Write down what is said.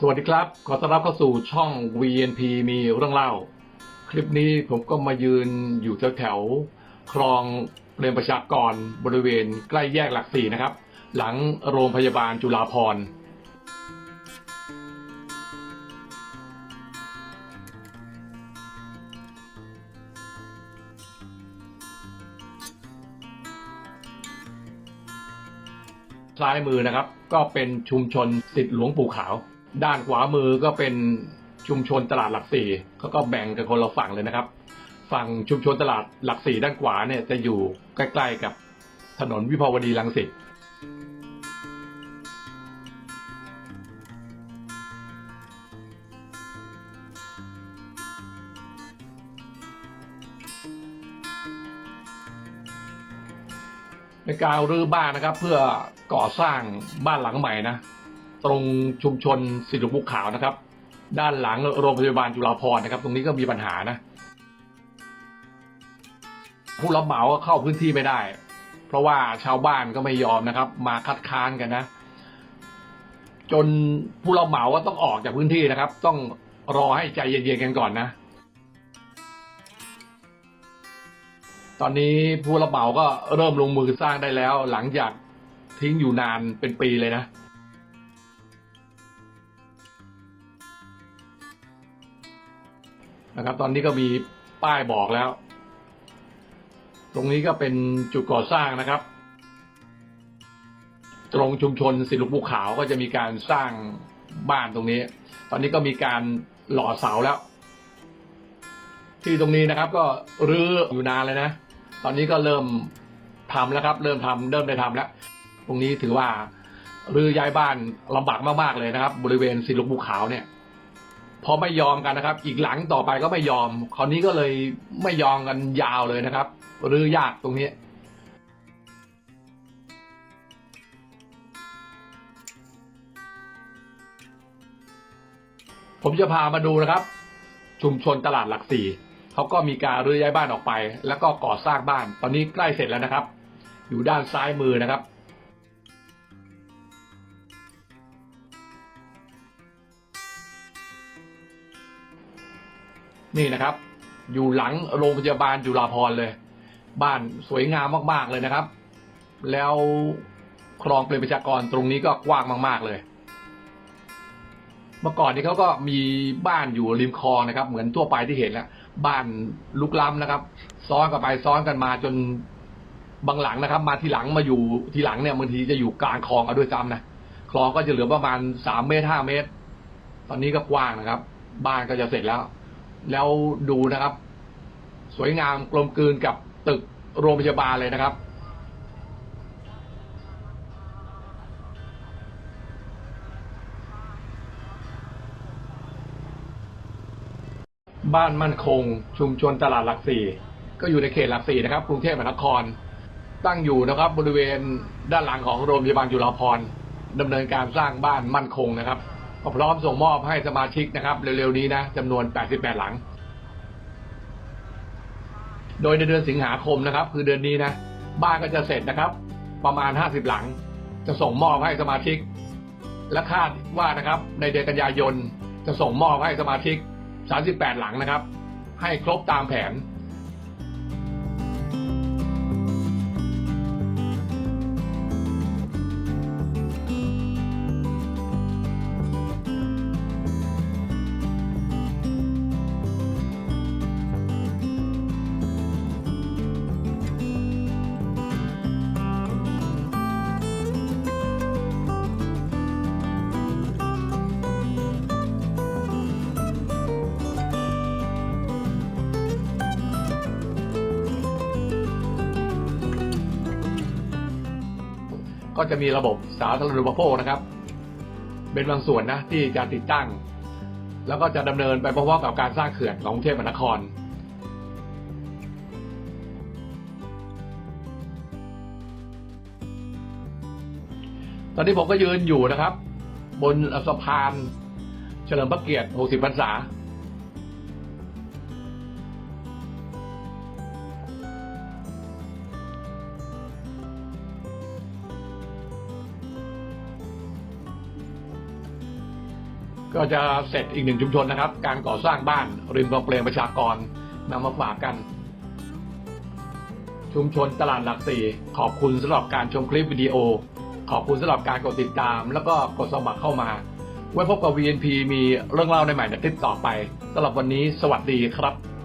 สวัสดีครับ ขอต้อนรับเข้าสู่ช่อง VNP มีเรื่องเล่า คลิปนี้ผมก็มายืนอยู่แถวแถวๆคลองเรียนประชากรบริเวณใกล้แยกหลักสี่นะครับ หลังโรงพยาบาลจุฬาภรณ์ซ้ายมือนะครับ ก็เป็นชุมชนสิทธิหลวงปู่ขาว ด้านขวามือก็เป็นชุมชนตลาดหลักสี่เขาก็แบ่งกันคนละฝั่งเลยนะครับ ฝั่งชุมชนตลาดหลักสี่ด้านขวาเนี่ยจะอยู่ใกล้ๆกับถนนวิภาวดีรังสิตในการรื้อบ้านนะครับ เพื่อก่อสร้างบ้านหลังใหม่นะ ตรงชุมชนสิริบุกขาวนะครับ ด้านหลังโรงพยาบาลจุฬาภรณ์นะครับ ตรงนี้ก็มีปัญหานะ ผู้รับเหมาก็เข้าพื้นที่ไม่ได้ เพราะว่าชาวบ้านก็ไม่ยอมนะครับ มาคัดค้านกันนะ จนผู้รับเหมาก็ต้องออกจากพื้นที่นะครับ ต้องรอให้ใจเย็นๆกันก่อนนะ ตอนนี้ผู้รับเหมาก็เริ่มลงมือสร้างได้แล้ว หลังจากทิ้งอยู่นานเป็นปีเลยนะ นะครับ ตอนนี้ก็มีป้ายบอกแล้ว ตรงนี้ก็เป็นจุดก่อสร้างนะครับ ตรงชุมชนสิลุภูขาวก็จะมีการสร้างบ้านตรงนี้ ตอนนี้ก็มีการหล่อเสาแล้ว ที่ตรงนี้นะครับ ก็รื้ออยู่นานเลยนะ ตอนนี้ก็เริ่มทำแล้วครับ เริ่มทำเริ่มได้ทำแล้ว ตรงนี้ถือว่ารื้อย้ายบ้านลำบากมากๆเลยนะครับ บริเวณสิลุภูขาวเนี่ย พอไม่ยอมกันนะครับ อีกหลังต่อไปก็ไม่ยอม คราวนี้ก็เลยไม่ยอมกันยาวเลยนะครับหรือยากตรงนี้ผมจะพามาดูนะครับ ชุมชนตลาดหลักสี่เขาก็มีการรื้อย้ายบ้านออกไป แล้วก็ก่อสร้างบ้าน ตอนนี้ใกล้เสร็จแล้วนะครับ อยู่ด้านซ้ายมือนะครับ นี่นะครับ อยู่หลังโรงพยาบาลจุฬาภรเลย บ้านสวยงามมากๆเลยนะครับ แล้วคลองเปรมประชากรตรงนี้ก็กว้างมาก ๆ เลย เมื่อก่อนนี้เขาก็มีบ้านอยู่ริมคลองนะครับ เหมือนทั่วไปที่เห็นแล้วบ้านลุกล้ำนะครับ ซ้อนกันไปซ้อนกันมาจนบางหลังนะครับ มาทีหลังมาอยู่ทีหลังเนี่ยบางทีจะอยู่กลางคลองเอาด้วยซ้ำนะคลองก็จะเหลือประมาณสามเมตรห้าเมตร ตอนนี้ก็กว้างนะครับ บ้านก็จะเสร็จแล้ว แล้วดูนะครับ สวยงามกลมกลืนกับตึกโรงพยาบาลเลยนะครับ บ้านมั่นคง ชุมชนตลาดหลักสี่ก็อยู่ในเขตหลักสี่นะครับ กรุงเทพมหานคร ตั้งอยู่นะครับ บริเวณด้านหลังของโรงพยาบาลจุฬาภรณ์ดำเนินการสร้างบ้านมั่นคงนะครับ พร้อมส่งมอบให้สมาชิกนะครับ เร็วๆนี้นะจำนวน 88 หลัง โดยในเดือนสิงหาคมนะครับ คือเดือนนี้นะ บ้านก็จะเสร็จนะครับ ประมาณ 50 หลัง จะส่งมอบให้สมาชิก และคาดว่านะครับ ในเดือนกันยายนจะส่งมอบให้สมาชิก 38 หลังนะครับ ให้ครบตามแผน ก็จะมีระบบสาธารณูปโภคนะครับ เป็นบางส่วนนะที่จะติดตั้ง แล้วก็จะดำเนินไปพร้อมๆกับการสร้างเขื่อนของกรุงเทพมหานครตอนนี้ผมก็ยืนอยู่นะครับ บนสะพานเฉลิมพระเกียรติ 60 พรรษา ก็จะเสร็จอีกหนึ่งชุมชนนะครับ การก่อสร้างบ้านริมคลองเปลงประชากรนำมาฝากกัน ชุมชนตลาดหลักสี่ขอบคุณสำหรับการชมคลิปวิดีโอ ขอบคุณสำหรับการกดติดตาม แล้วก็กดสมัครเข้ามา ไว้พบกับ VNP มีเรื่องเล่าในใหม่ในคลิปต่อไปสำหรับวันนี้สวัสดีครับ